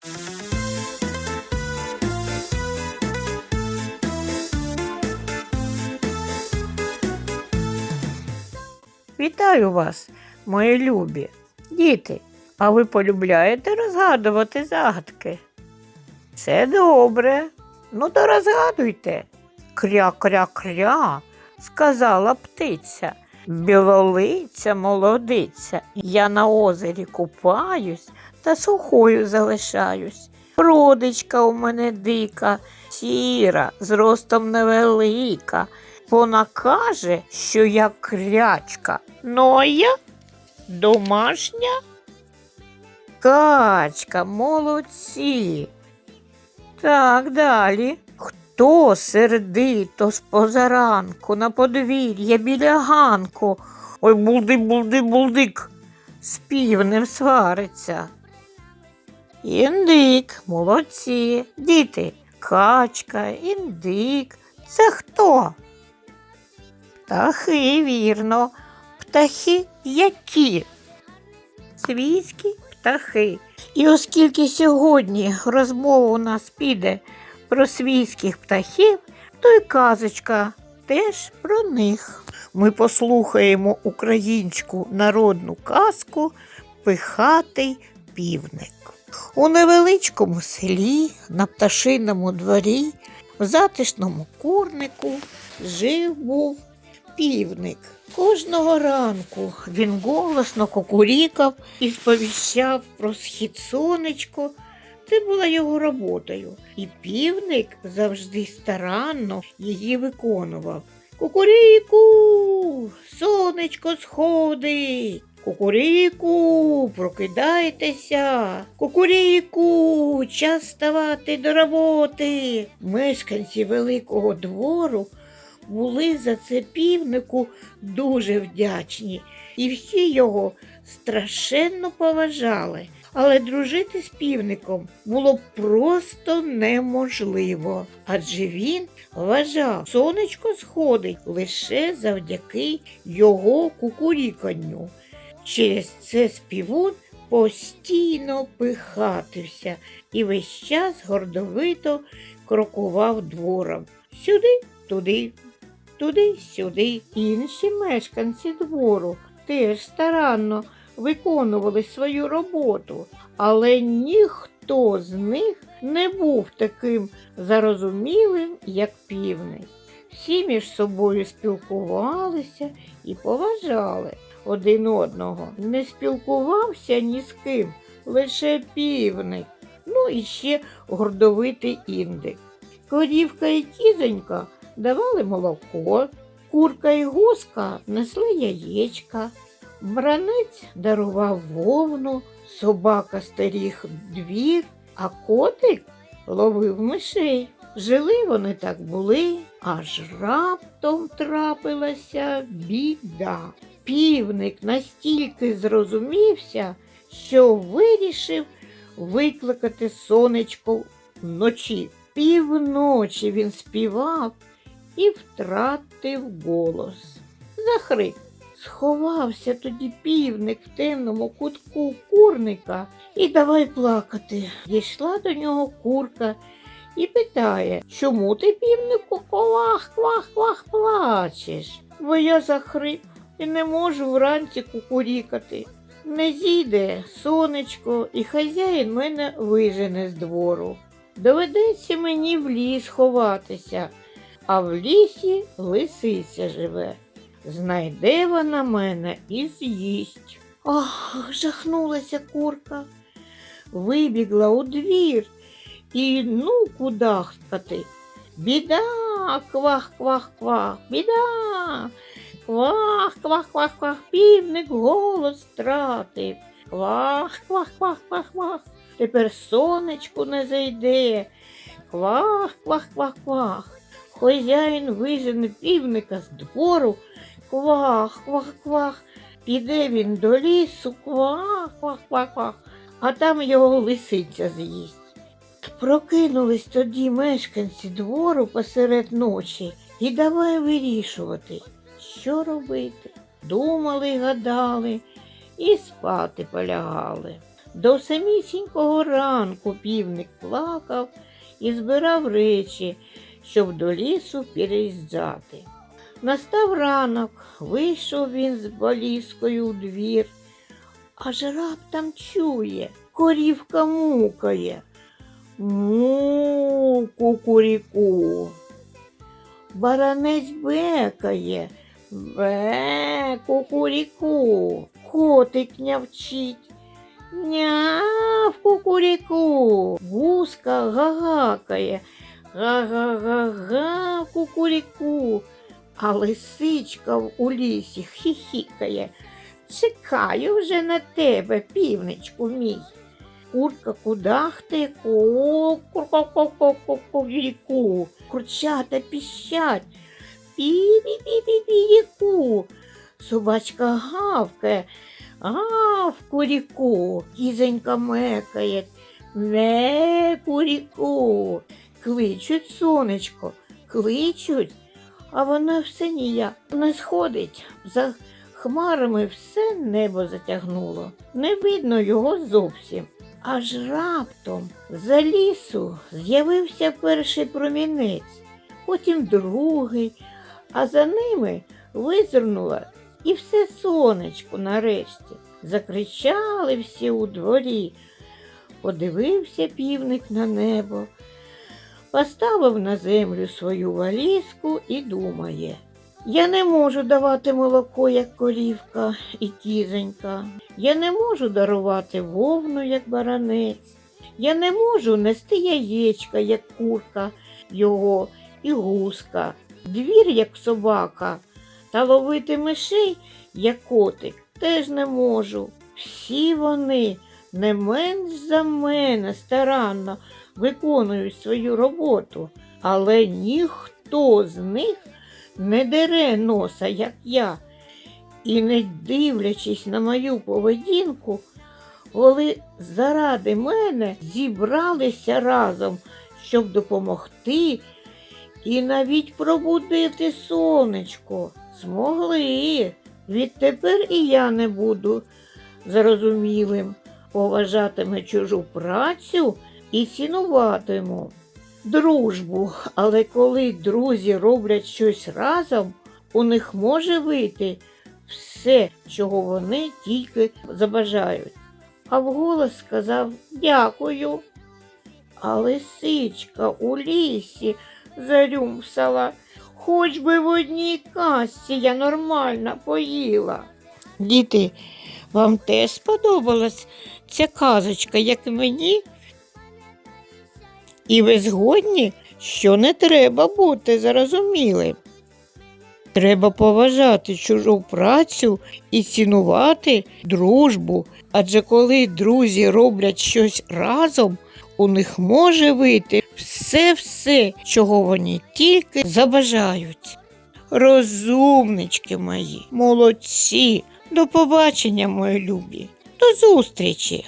Вітаю вас, мої любі. Діти, а ви полюбляєте розгадувати загадки? Це добре. Ну то розгадуйте. Кря-кря-кря, сказала птиця. Білолиця молодиця, я на озері купаюсь та сухою залишаюсь. Родичка у мене дика, сіра, зростом невелика. Вона каже, що я крячка. Ну домашня качка, молодці. Так, далі. Хто сердито з позаранку на подвір'я біля ганку? Ой, булди, булди, булдик, з півнем свариться. Індик, молодці. Діти, качка, індик. Це хто? Птахи, вірно. Птахи які? Свійські птахи. І оскільки сьогодні розмова у нас піде про свійських птахів, то й казочка теж про них. Ми послухаємо українську народну казку Пихатий півник. У невеличкому селі на пташиному дворі в затишному курнику жив був півник. Кожного ранку він голосно кукурікав і сповіщав про схід сонечко. Це була його роботою, і півник завжди старанно її виконував. Кукуріку, сонечко сходить. Кукуріку, прокидайтеся. Кукуріку, час ставати до роботи. Мешканці великого двору були за це півнику дуже вдячні, і всі його страшенно поважали. Але дружити з півником було просто неможливо, адже він вважав, сонечко сходить лише завдяки його кукуріканню. Через це співун постійно пихатився і весь час гордовито крокував двором. Сюди, туди, туди-сюди. Інші мешканці двору теж старанно виконували свою роботу, але ніхто з них не був таким зарозумілим, як півник. Всі між собою спілкувалися і поважали один одного. Не спілкувався ні з ким, лише півник, ну і ще гордовитий індик. Корівка і кізонька давали молоко, курка і гуска несли яєчка, бранець дарував вовну, собака стеріг двір, а котик ловив мишей. Жили вони так були, аж раптом трапилася біда. Півник настільки зрозумівся, що вирішив викликати сонечко вночі. Півночі він співав і втратив голос. Захрип. Сховався тоді півник в темному кутку курника і давай плакати. Дійшла до нього курка і питає, чому ти, півнику, квах, квах, квах плачеш? Бо я захрип і не можу вранці кукурікати. Не зійде сонечко, і хазяїн мене вижене з двору. Доведеться мені в ліс ховатися, а в лісі лисиця живе. Знайде вона мене і з'їсть. Ах, жахнулася курка. Вибігла у двір і ну кудахкати. Біда, квах, квах, квах, біда. Квах, квах, квах, квах, півник голос втратив. Квах, квах, квах, квах, квах. Тепер сонечку не зайде. Квах, квах, квах, квах. Хозяїн вижене півника з двору. Квах, квах, квах. Піде він до лісу, квах, квах, квах, квах, а там його лисиця з'їсть. Прокинулись тоді мешканці двору посеред ночі і давай вирішувати, що робити. Думали, гадали і спати полягали. До самісінького ранку півник плакав і збирав речі, щоб до лісу переїжджати. Настав ранок, вийшов він з баліскою у двір, аж раптом чує, корівка мукає. Му, кукуріку. Баранець бекає. Бе, кукуріку. Котик нявчить. Няв, кукуріку. Гуска гагакає. Га-га-га-га, кукуріку. А лисичка в- у лісі хихікає. Чекаю вже на тебе, півничку мій. Курка кудахти, ку ку Курчата піщать. Пі-пі-пі-пі-пі-ку. Собачка гавкає. Гав, куріку. Кізонька мекає. Не куріку. Кличуть сонечко, кличуть, а вона все ніяк не сходить. За хмарами все небо затягнуло. Не видно його зовсім. Аж раптом за лісу з'явився перший промінець, потім другий, а за ними визирнуло і все сонечко нарешті. Закричали всі у дворі. Подивився півник на небо, поставив на землю свою валізку і думає. Я не можу давати молоко, як корівка і кізонька. Я не можу дарувати вовну, як баранець. Я не можу нести яєчка, як курка його і гуска, двір, як собака, та ловити мишей, як котик, теж не можу. Всі вони не менш за мене старанно виконують свою роботу, але ніхто з них не дере носа, як я, і не дивлячись на мою поведінку, вони заради мене зібралися разом, щоб допомогти і навіть пробудити сонечко. Змогли. Відтепер і я не буду зрозумілим, поважатиме чужу працю і цінуватиму дружбу, але коли друзі роблять щось разом, у них може вийти все, чого вони тільки забажають. А вголос сказав дякую. А лисичка у лісі зарюмсала, хоч би в одній касці я нормально поїла. Діти, вам теж сподобалась ця казочка, як мені? І ви згодні, що не треба бути зарозумілим. Треба поважати чужу працю і цінувати дружбу. Адже коли друзі роблять щось разом, у них може вийти все-все, чого вони тільки забажають. Розумнички мої, молодці, до побачення, мої любі, до зустрічі!